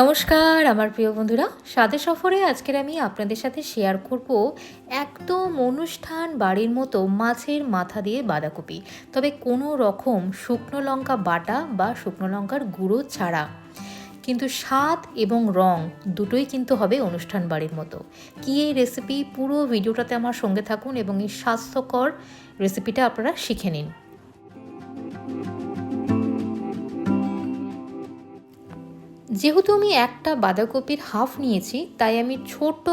নমস্কার, আমার প্রিয় বন্ধুরা। স্বাদে সফরে আজকের আমি আপনাদের সাথে শেয়ার করব একদম অনুষ্ঠান বাড়ির মতো মাছের মাথা দিয়ে বাঁধাকপি। তবে কোনো রকম শুকনো লঙ্কা বাটা বা শুকনো লঙ্কার গুঁড়ো ছাড়া। কিন্তু স্বাদ এবং রং দুটোই কিন্তু হবে অনুষ্ঠান বাড়ির মতো। কী এই রেসিপি পুরো ভিডিওটাতে আমার সঙ্গে থাকুন এবং এই স্বাস্থ্যকর রেসিপিটা আপনারা শিখে নিন। যেহেতু আমি একটা বাঁধাকপির হাফ নিয়েছি, তাই আমি ছোট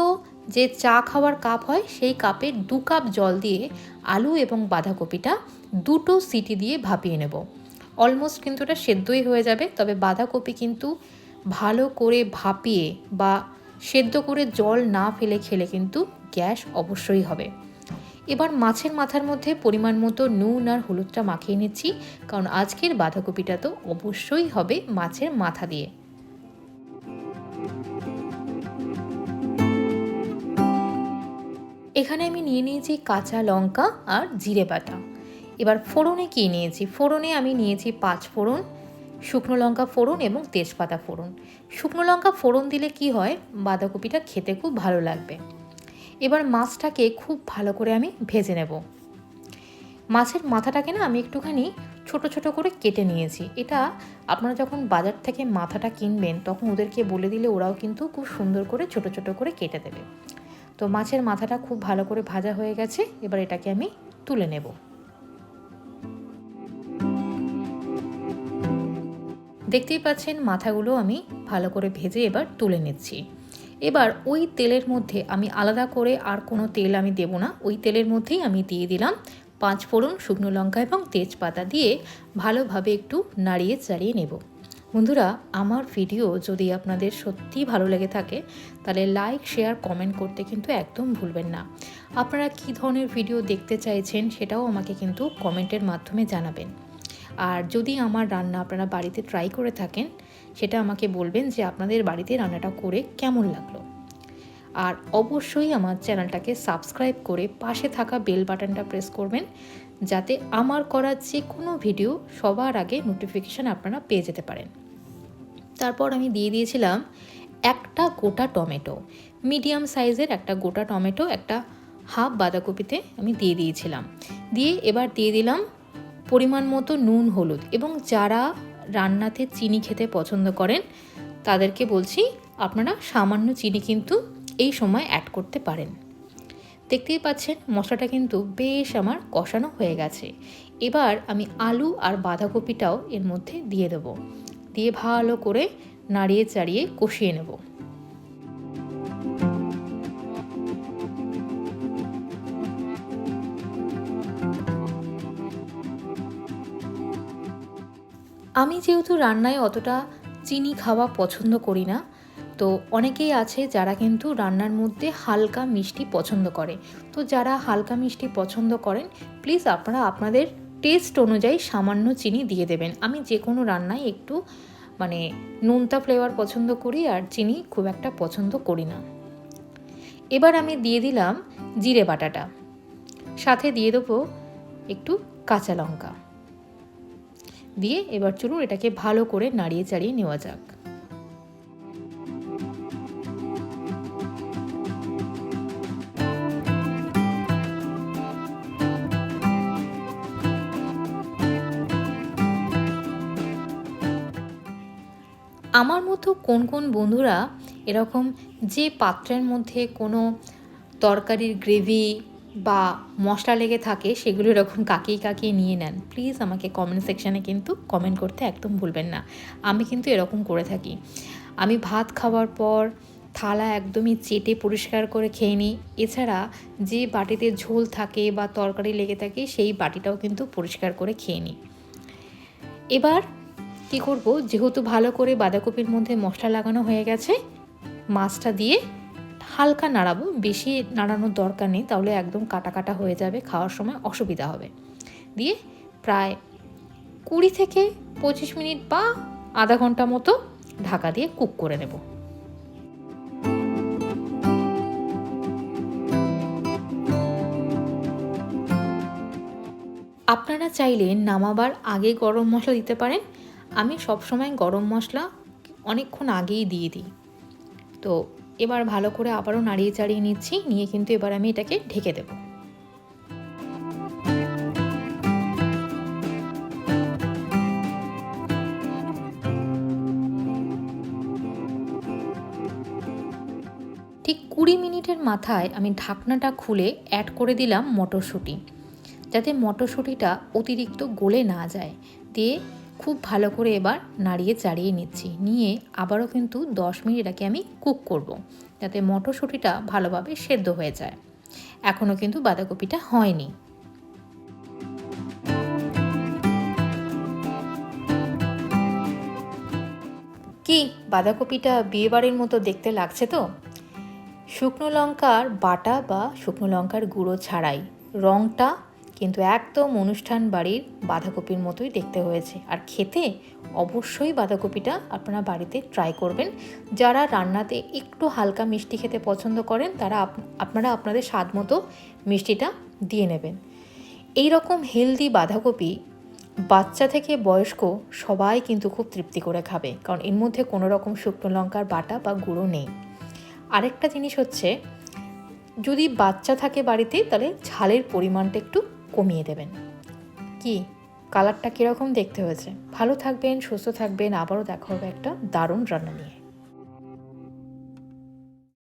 যে চা খাওয়ার কাপ হয়, সেই কাপে দু কাপ জল দিয়ে আলু এবং বাঁধাকপিটা দুটো সিটি দিয়ে ভাপিয়ে নেব। অলমোস্ট কিন্তু এটা সেদ্ধই হয়ে যাবে, তবে বাঁধাকপি কিন্তু ভালো করে ভাপিয়ে বা সেদ্ধ করে জল না ফেলে খেলে কিন্তু গ্যাস অবশ্যই হবে। এবার মাছের মাথার মধ্যে পরিমাণ মতো নুন আর হলুদটা মাখিয়ে নিচ্ছি, কারণ আজকের বাঁধাকপিটা তো অবশ্যই হবে মাছের মাথা দিয়ে। এখানে আমি নিয়ে নিয়েছি কাঁচা লঙ্কা আর জিরে বাটা। এবার ফোড়নে কী নিয়েছি? ফোড়নে আমি নিয়েছি পাঁচ ফোড়ন, শুকনো লঙ্কা ফোড়ন এবং তেজপাতা ফোড়ন। শুকনো লঙ্কা ফোড়ন দিলে কি হয়? বাঁধাকপিটা খেতে খুব ভালো লাগবে। এবার মাছটাকে খুব ভালো করে আমি ভেজে নেব। মাছের মাথাটাকে না আমি একটুখানি ছোট ছোট করে কেটে নিয়েছি। এটা আপনারা যখন বাজার থেকে মাথাটা কিনবেন, তখন ওদেরকে বলে দিলে ওরাও কিন্তু খুব সুন্দর করে ছোট ছোট করে কেটে দেবে। তো মাছের মাথাটা খুব ভালো করে ভাজা হয়ে গেছে, এবার এটাকে আমি তুলে নেব। দেখতেই পাচ্ছেন মাথাগুলো আমি ভালো করে ভেজে এবার তুলে নিচ্ছি। এবার ওই তেলের মধ্যে আমি আলাদা করে আর কোনো তেল আমি দেব না, ওই তেলের মধ্যেই আমি দিয়ে দিলাম পাঁচ ফোড়ন শুকনো লঙ্কা এবং তেজপাতা দিয়ে ভালোভাবে একটু নাড়িয়ে চাড়িয়ে নেব। বন্ধুরা, আমার ভিডিও যদি আপনাদের সত্যিই ভালো লেগে থাকে, তাহলে লাইক শেয়ার কমেন্ট করতে কিন্তু একদম ভুলবেন না। আপনারা কী ধরনের ভিডিও দেখতে চাইছেন সেটাও আমাকে কিন্তু কমেন্টের মাধ্যমে জানাবেন। আর যদি আমার রান্না আপনারা বাড়িতে ট্রাই করে থাকেন, সেটা আমাকে বলবেন যে আপনাদের বাড়িতে রান্নাটা করে কেমন লাগল। আর অবশ্যই আমার চ্যানেলটাকে সাবস্ক্রাইব করে পাশে থাকা বেল বাটনটা প্রেস করবেন, যাতে আমার করা যে কোনো ভিডিও সবার আগে নোটিফিকেশান আপনারা পেয়ে যেতে পারেন। তারপর আমি দিয়ে দিয়েছিলাম একটা গোটা টমেটো। মিডিয়াম সাইজের একটা গোটা টমেটো, একটা হাফ বাঁধাকপিতে আমি দিয়ে দিয়েছিলাম। দিয়ে এবার দিয়ে দিলাম পরিমাণ মতো নুন, হলুদ এবং যারা রান্নাতে চিনি খেতে পছন্দ করেন, তাদেরকে বলছি আপনারা সামান্য চিনি কিন্তু এই সময় অ্যাড করতে পারেন। দেখতেই পাচ্ছেন, মশলাটা কিন্তু বেশ আমার কষানো হয়ে গেছে। এবার আমি আলু আর বাঁধাকপিটাও এর মধ্যে দিয়ে দেবো। দিয়ে ভালো করে নাড়িয়ে চাড়িয়ে কষিয়ে নেব। আমি যেহেতু রান্নায় অতটা চিনি খাওয়া পছন্দ করি না তো অনেকেই আছে যারা কিন্তু রান্নার মধ্যে হালকা মিষ্টি পছন্দ করে। তো যারা হালকা মিষ্টি পছন্দ করেন প্লিজ আপনারা আপনাদের টেস্ট অনুযায়ী সামান্য চিনি দিয়ে দেবেন। আমি যে কোনো রান্নায় একটু মানে নোনতা ফ্লেভার পছন্দ করি আর চিনি খুব একটা পছন্দ করি না। এবার আমি দিয়ে দিলাম জিরে বাটাটা। সাথে দিয়ে দেবো একটু কাঁচা লঙ্কা। দিয়ে এবার চলুন এটাকে ভালো করে নাড়িয়ে চাড়িয়ে নেওয়া যাক। আমার মতো কোন কোন বন্ধুরা এরকম যে পাত্রের মধ্যে কোনো তরকারির গ্রেভি বা মশলা লেগে থাকে সেগুলো এরকম কাকিয়ে কাকিয়ে নিয়ে নেন। প্লিজ আমাকে কমেন্ট সেকশানে কিন্তু কমেন্ট করতে একদম ভুলবেন না। আমি কিন্তু এরকম করে থাকি। আমি ভাত খাওয়ার পর থালা একদমই চেটে পরিষ্কার করে খেয়ে নিই। এছাড়া যে বাটিতে ঝোল থাকে বা তরকারি লেগে থাকে সেই বাটিটাও কিন্তু পরিষ্কার করে খেয়ে নিই। এবার কী করব? যেহেতু ভালো করে বাঁধাকপির মধ্যে মশলা লাগানো হয়ে গেছে, মাছটা দিয়ে হালকা নাড়াবো। বেশি নাড়ানোর দরকার নেই, তাহলে একদম কাটা কাটা হয়ে যাবে, খাওয়ার সময় অসুবিধা হবে। দিয়ে প্রায় কুড়ি থেকে পঁচিশ মিনিট বা আধা ঘণ্টা মতো ঢাকা দিয়ে কুক করে নেব। আপনারা চাইলে নামাবার আগে গরম মশলা দিতে পারেন আমি সবসময় গরম মশলা অনেকক্ষণ আগেই দিয়ে দিই। তো এবার ভালো করে আবারও নাড়িয়ে চাড়িয়ে নিচ্ছি, নিয়ে কিন্তু এবার আমি এটাকে ঢেকে দেবো। ঠিক কুড়ি মিনিটের মাথায় আমি ঢাকনাটা খুলে অ্যাড করে দিলাম মটরশুঁটি, যাতে মটরশুঁটিটা অতিরিক্ত গলে না যায়। দিয়ে খুব ভালো করে এবার নাড়িয়ে চাড়িয়ে নিচ্ছি। নিয়ে আবারও কিন্তু দশ মিনিট এটাকে আমি কুক করব। যাতে মটরশুঁটিটা ভালোভাবে সেদ্ধ হয়ে যায়। এখনও কিন্তু বাঁধাকপিটা হয়নি। কি, বাঁধাকপিটা বিয়েবাড়ির মতো দেখতে লাগছে তো? শুকনো লঙ্কার বাটা বা শুকনো লঙ্কার গুঁড়ো ছাড়াই রঙটা কিন্তু একদম অনুষ্ঠান বাড়ির বাঁধাকপির মতোই দেখতে হয়েছে। আর খেতে অবশ্যই বাঁধাকপিটা আপনারা বাড়িতে ট্রাই করবেন। যারা রান্নাতে একটু হালকা মিষ্টি খেতে পছন্দ করেন, তারা আপনারা আপনাদের স্বাদ মতো মিষ্টিটা দিয়ে নেবেন। এই রকম হেলদি বাঁধাকপি বাচ্চা থেকে বয়স্ক সবাই কিন্তু খুব তৃপ্তি করে খাবে। কারণ এর মধ্যে কোনো রকম শুকনো লঙ্কার বাটা বা গুঁড়ো নেই। আরেকটা জিনিস হচ্ছে, যদি বাচ্চা থাকে বাড়িতে, তাহলে ঝালের পরিমাণটা একটু কমিয়ে দেবেন। কি? কালারটা কীরকম দেখতে হয়েছে? ভালো থাকবেন, সুস্থ থাকবেন, আবারও দেখা হবে একটা দারুণ রান্না নিয়ে।